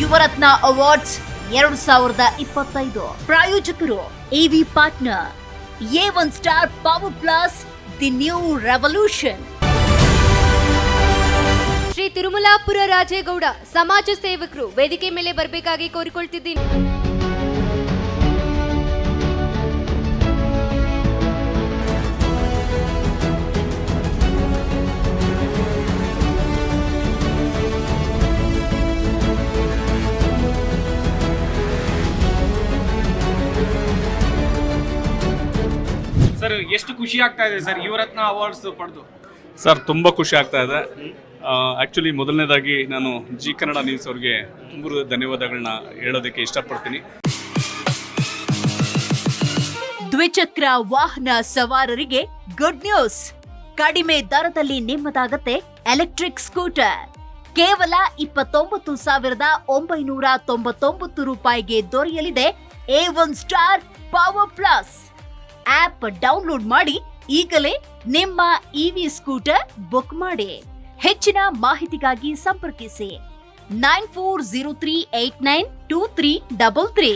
Yuvarathna awards ಎರಡು ಸಾವಿರದ ಇಪ್ಪತ್ತೈದು. ಪ್ರಾಯೋಜಕರು AV partner A one star power plus the new revolution Shri Tirumalapura Rajegowda, ಸಮಾಜ ಸೇವಕರು, ವೇದಿಕೆ ಮೇಲೆ ಬರಬೇಕಾಗಿ ಕೋರಿಕೊಳ್ತಿದ್ದೀನಿ. ಸರ್ ಎಷ್ಟು ಖುಷಿ ಆಗ್ತಾ ಇದೆ ಸರ್ ಯುವರತ್ನ ಅವಾರ್ಡ್ಸ್ ಪಡೆದು? ಸರ್ ತುಂಬ ಖುಷಿ ಆಗ್ತಾ ಇದೆ. ಆ್ಯಕ್ಚುಲಿ ಮೊದಲನೇದಾಗಿ ನಾನು ಜಿ ಕನ್ನಡ ನ್ಯೂಸ್ ಅವ್ರಿಗೆ ತುಂಬ ಧನ್ಯವಾದಗಳನ್ನ ಹೇಳೋದಕ್ಕೆ ಇಷ್ಟಪಡ್ತೀನಿ. ದ್ವಿಚಕ್ರ ವಾಹನ ಸವಾರರಿಗೆ ಗುಡ್ ನ್ಯೂಸ್ ಕಡಿಮೆ ದರದಲ್ಲಿ ನಿಮ್ಮದಾಗತ್ತೆ ಎಲೆಕ್ಟ್ರಿಕ್ ಸ್ಕೂಟರ್ ಕೇವಲ ಇಪ್ಪತ್ತೊಂಬತ್ತು ಸಾವಿರದ ಒಂಬೈನೂರ ತೊಂಬತ್ತೊಂಬತ್ತು ರೂಪಾಯಿಗೆ ದೊರೆಯಲಿದೆ A one star power plus app download ಮಾಡಿ ಈಗಲೇ ನಿಮ್ಮ ಇವಿ ಸ್ಕೂಟರ್ ಬುಕ್ ಮಾಡಿ. ಹೆಚ್ಚಿನ ಮಾಹಿತಿಗಾಗಿ ಸಂಪರ್ಕಿಸಿ. Nine four zero three eight nine two three double three.